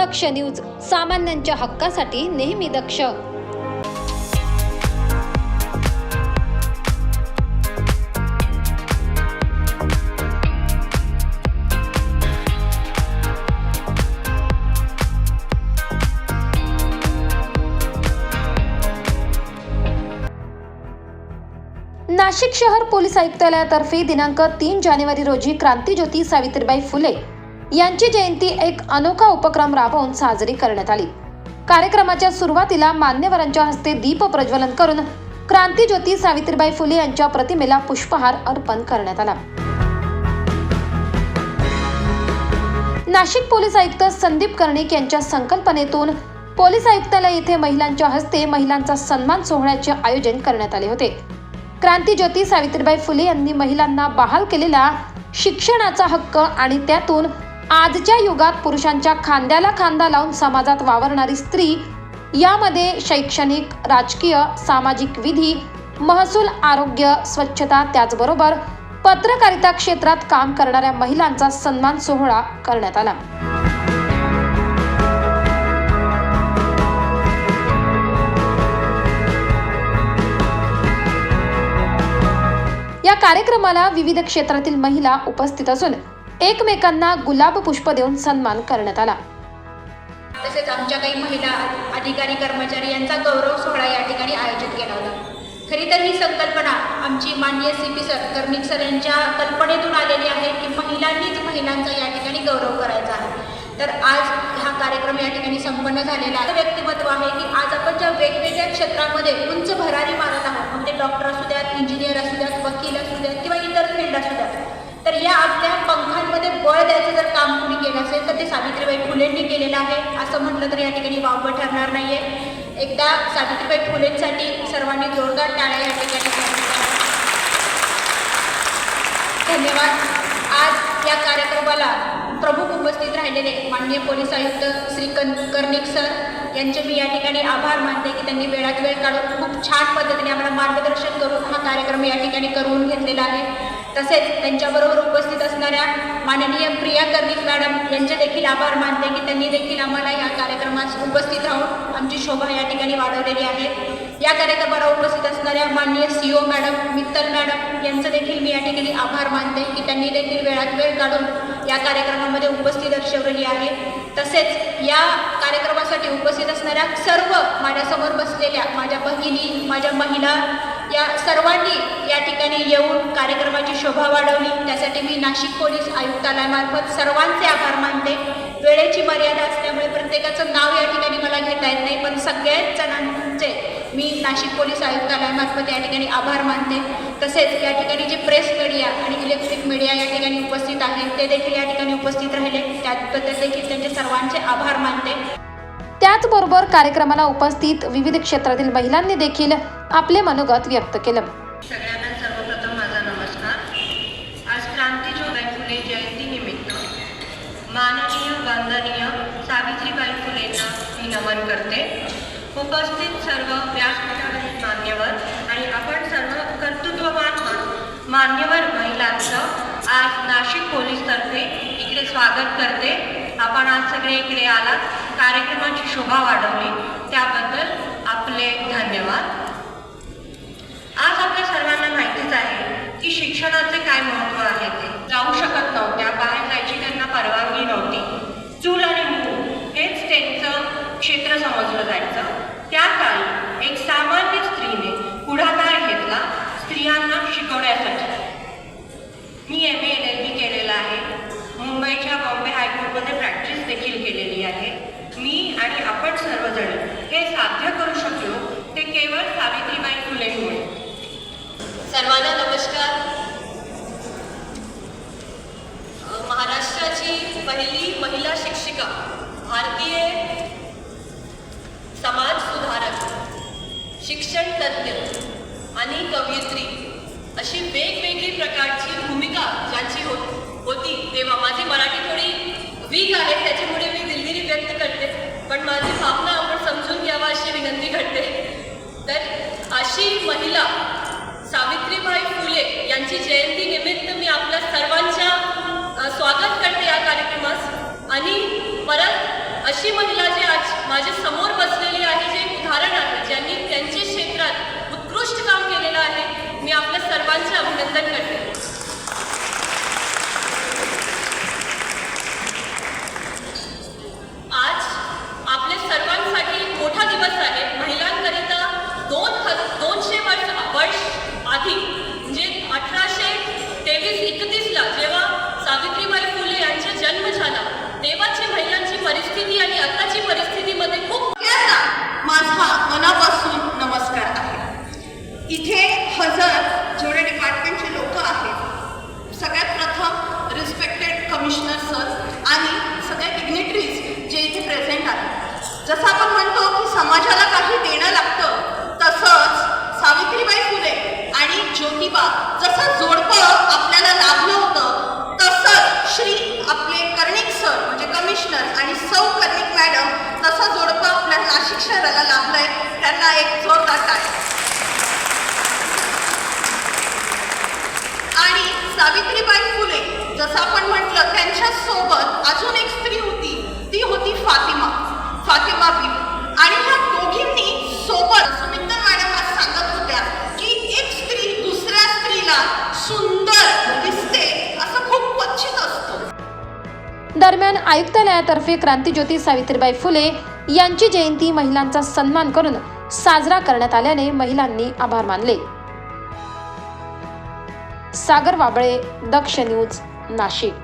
दक्ष news सामान्यांच्या हक्कासाठी नेहमी दक्ष. नाशिक शहर पोलीस आयुक्तालयातर्फे दिनांक तीन जानेवारी रोजी क्रांतीज्योती सावित्रीबाई फुले यांची जयंती एक अनोखा उपक्रम राबवून साजरी करण्यात आली. कार्यक्रमाच्या सुरुवातीला मान्यवरांच्या हस्ते दीप प्रज्वलन करून क्रांतीज्योती सावित्रीबाई फुले यांच्या प्रतिमेला पुष्पहार अर्पण करण्यात आला. नाशिक पोलीस आयुक्त संदीप कर्णिक यांच्या संकल्पनेतून पोलीस आयुक्तालय येथे महिलांच्या हस्ते महिलांचा सन्मान सोहळ्याचे आयोजन करण्यात आले होते. क्रांतीज्योती सावित्रीबाई फुले यांनी महिलांना बहाल केलेला शिक्षणाचा हक्क आणि त्यातून आजच्या युगात पुरुषांच्या खांद्याला खांदा लावून समाजात वावरणारी स्त्री यामध्ये शैक्षणिक राजकीय सामाजिक विधी महसूल आरोग्य स्वच्छता त्याचबरोबर पत्रकारिता क्षेत्रात काम करणाऱ्या महिलांचा सन्मान सोहळा करण्यात आला. या कार्यक्रमाला विविध क्षेत्रातील महिला उपस्थित असून एकमेकांना गुलाब पुष्प देऊन सन्मान करण्यात आला. तसेच आमच्या काही महिला अधिकारी कर्मचारी यांचा गौरव सोहळा या ठिकाणी आयोजित केला होता. खरी तर ही संकल्पना आमची मान्य C P sir Karmik sir यांच्या कल्पनेतून आलेली आहे की महिलांनीच महिलांचा या ठिकाणी गौरव करायचा आहे. तर आज हा कार्यक्रम या ठिकाणी संपन्न झालेला आहे. व्यक्तिमत्व आहे की आज आपण ज्या वेगवेगळ्या क्षेत्रामध्ये उंच भरारी मारत आहोत मग ते डॉक्टर असू द्यात इंजिनियर असू द्यात वकील असू द्यात किंवा इतर फील्ड असू द्यात तर या आपल्या बळ द्यायचं जर काम कुणी केलं असेल तर ते सावित्रीबाई फुलेंनी केलेलं आहे. असं म्हटलं तर या ठिकाणी वावगं ठरणार नाहीये. एकदा सावित्रीबाई फुलेंसाठी सर्वांनी जोरदार टाळ्या या ठिकाणी धन्यवाद. आज या कार्यक्रमाला प्रमुख उपस्थित राहिलेले माननीय पोलीस आयुक्त श्री कन कर्णिक सर यांचे मी या ठिकाणी आभार मानते की त्यांनी वेळात वेळ काढून खूप छान पद्धतीने आम्हाला मार्गदर्शन करून हा कार्यक्रम या ठिकाणी करून घेतलेला आहे. तसेच त्यांच्याबरोबर उपस्थित असणाऱ्या माननीय प्रिया कर्णिक मॅडम यांचे देखील आभार मानते की त्यांनी देखील आम्हाला या कार्यक्रमास उपस्थित राहून आमची शोभा या ठिकाणी वाढवलेली आहे. या कार्यक्रमाला उपस्थित असणाऱ्या माननीय C O madam Mittal madam यांचं देखील मी या ठिकाणी आभार मानते की त्यांनी देखील वेळात वेळ काढून या कार्यक्रमामध्ये उपस्थित दर्शवलेली आहे. तसेच या कार्यक्रमासाठी उपस्थित असणाऱ्या सर्व माझ्यासमोर बसलेल्या माझ्या भगिनी माझ्या महिला या सर्वांनी या ठिकाणी येऊन कार्यक्रमाची शोभा वाढवली. त्यासाठी मी नाशिक पोलीस आयुक्तालयामार्फत सर्वांचे आभार मानते. वेळेची मर्यादा असल्यामुळे प्रत्येकाचं नाव या ठिकाणी मला घेता येत नाही पण सगळ्याच जणांचे मी नाशिक पोलीस आयुक्तालयामार्फत या ठिकाणी आभार मानते. तसेच या ठिकाणी जे प्रेस मीडिया आणि इलेक्ट्रिक मीडिया या ठिकाणी उपस्थित आहे ते देखील या ठिकाणी उपस्थित राहिले. त्याबद्दल देखील त्यांचे सर्वांचे आभार मानते. त्याचबरोबर कार्यक्रमाला उपस्थित विविध क्षेत्रातील महिलांनी देखील आपले मनोगत व्यक्त केलं. सगळ्यांना सर्वप्रथम माझा नमस्कार. आज क्रांतीज्योती फुले जयंतीनिमित्त माननीय वंदनीय सावित्रीबाई फुलेंना मी नमन करते. उपस्थित सर्व व्यासपीठावरील मान्यवर आणि आपण सर्व कर्तृत्ववान मान्यवर महिलांचं आज नाशिक पोलीसतर्फे इकडे स्वागत करते. आपण आज सगळे इकडे आलात. कार्यक्रमाची शोभा वाढवली. त्याबद्दल आपले धन्यवाद आज आपल्या सर्वांना माहितीच आहे की शिक्षणाचे काय महत्त्व आहे ते? जाऊ शकत नव्हत्या बाहेर जायची त्यांना परवानगी नव्हती. चूल आणि मूल हेच त्यांचं क्षेत्र समजलं जायचं. त्या काळी एक सामान्य स्त्रीने पुढाकार घेतला स्त्रियांना शिकवण्यासाठी. मी एम एल एल बी केलेलं आहे. मुंबईच्या बॉम्बे हायकोर्टमध्ये प्रॅक्टिस देखील केलेली आहे. मी आणि आपण सर्वजण हे साध्य करू शकलो ते केवळ सावित्रीबाई फुलेंमुळे. सर्वांना शिक्षणतज्ञ आणि कवयित्री अशी वेगवेगळी प्रकारची भूमिका ज्यांची हो होती. तेव्हा माझी मराठी थोडी वीक आहे त्याच्यामुळे मी दिलगिरी व्यक्त करते. पण माझी भावना आपण समजून घ्यावा अशी विनंती करते. तर अशी महिला सावित्रीबाई फुले यांची जयंती निमित्त मी आपल्या सर्वांच्या स्वागत करते या कार्यक्रमास. आणि परत अशी महिला जी आज माझ्यासमोर बसलेली आहे जे एक उदाहरण आहे ज्यांनी त्यांच्या क्षेत्रात उत्कृष्ट काम केलेलं आहे मी आपल्या सर्वांचे अभिनंदन करते आज आपल्या सर्वांसाठी मोठा दिवस आहे महिलांकरिता दोन हज दोनशे वर्ष वर्ष आधी म्हणजे अठराशे तेवीस एकतीसला जेव्हा सावित्रीबाई फुले यांचा जन्म झाला तेव्हाची महिलांची परिस्थिती आणि आताची परिस्थितीमध्ये खूप सगळ्यांना माझा मनापासून नमस्कार आहे इथे हजर जेवढे डिपार्टमेंटचे लोक आहेत सगळ्यात प्रथम रिस्पेक्टेड कमिशनर सर आणि सगळ्या डिग्निटरीज जे इथे प्रेझेंट आहेत जसं आपण म्हणतो की समाजाला काही देणं लागतं तसंच सावित्रीबाई फुले आणि ज्योतिबा जसं जोडपं आपल्याला लाभलं होतं तसंच श्री आपले कर्णिक सर म्हणजे कमिशनर आणि सौ कर्णिक मॅडम तसं जोडपं आपल्या नाशिक शहराला लाभलंय. त्यांना एक जोरदार आहे आणि सावित्रीबाई फुले जसं आपण म्हटलं त्यांच्यासोबत अजून एक स्त्री होती. ती होती फातिमा. फातिमा बीबी. दरम्यान आयुक्तालयातर्फे क्रांतीज्योती सावित्रीबाई फुले यांची जयंती महिलांचा सन्मान करून साजरा करण्यात आल्याने महिलांनी आभार मानले. सागर वाबळे दक्ष न्यूज नाशिक.